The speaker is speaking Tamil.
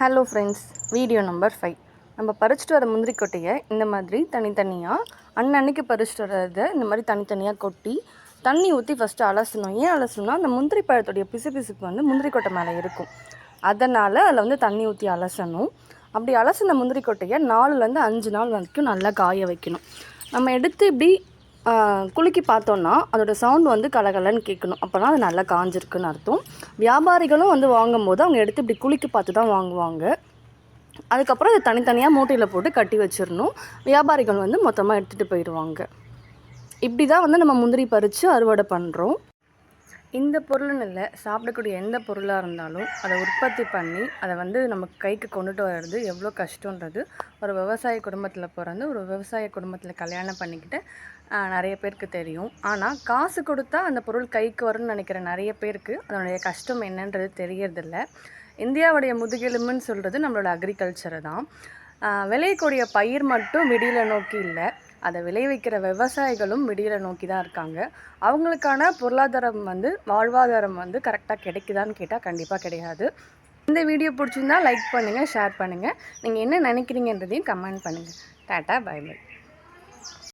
Hello friends video number five நம்ம பறிச்சிட்டு வர முந்திரி கொட்டையை இந்த மாதிரி தனித்தனியாக அன்னன்னைக்கு பறிச்சிட்டு வர்றதை இந்த மாதிரி தனித்தனியாக கொட்டி தண்ணி ஊற்றி ஃபஸ்ட்டு அலசணும். ஏன் அலசணும்னா அந்த முந்திரி பழத்துடைய பிசுபிசுப்பு வந்து முந்திரி கொட்டை மேலே இருக்கும். அதனால் அதில் வந்து தண்ணி ஊற்றி அலசணும். அப்படி அலசின முந்திரி கொட்டையை நாலுலேருந்து அஞ்சு நாள் வரைக்கும் நல்லா காய வைக்கணும். நம்ம எடுத்து இப்படி குலுக்கி பார்த்தோன்னா அதோடய சவுண்ட் வந்து கலகலன்னு கேட்கணும். அப்போனா அது நல்லா காஞ்சிருக்குன்னு அர்த்தம். வியாபாரிகளும் வந்து வாங்கும்போது அவங்க எடுத்து இப்படி குலுக்கி பார்த்து தான் வாங்குவாங்க. அதுக்கப்புறம் அதை தனித்தனியாக மூட்டையில் போட்டு கட்டி வச்சிடணும். வியாபாரிகள் வந்து மொத்தமாக எடுத்துகிட்டு போயிடுவாங்க. இப்படி தான் வந்து நம்ம முந்திரி பறித்து அறுவடை பண்ணுறோம் இந்த பொருள்னு இல்லை சாப்பிடக்கூடிய எந்த பொருளாக இருந்தாலும் அதை உற்பத்தி பண்ணி அதை வந்து நம்ம கைக்கு கொண்டுட்டு வர்றது எவ்வளோ கஷ்டன்றது ஒரு விவசாய குடும்பத்தில் பிறந்து ஒரு விவசாய குடும்பத்தில் கல்யாணம் பண்ணிக்கிட்டு நிறைய பேருக்கு தெரியும். ஆனால் காசு கொடுத்தா அந்த பொருள் கைக்கு வரும்னு நினைக்கிற நிறைய பேருக்கு அதனுடைய கஷ்டம் என்னன்றது தெரியறதில்ல. இந்தியாவுடைய முதுகெலும்புன்னு சொல்கிறது நம்மளோட அக்ரிகல்ச்சரை தான். விளையக்கூடிய பயிர் மட்டும் விடியலை நோக்கி இல்லை. அதை விளைவிக்கிற விவசாயிகளும் விடியலை நோக்கி தான் இருக்காங்க. அவங்களுக்கான பொருளாதாரம் வந்து வாழ்வாதாரம் வந்து கரெக்டாக கிடைக்குதான்னு கேட்டால் கண்டிப்பாக கிடையாது. இந்த வீடியோ பிடிச்சிருந்தா லைக் பண்ணுங்கள் ஷேர் பண்ணுங்கள் நீங்கள் என்ன நினைக்கிறீங்கன்றதையும் கமெண்ட் பண்ணுங்கள் டாட்டா பை பை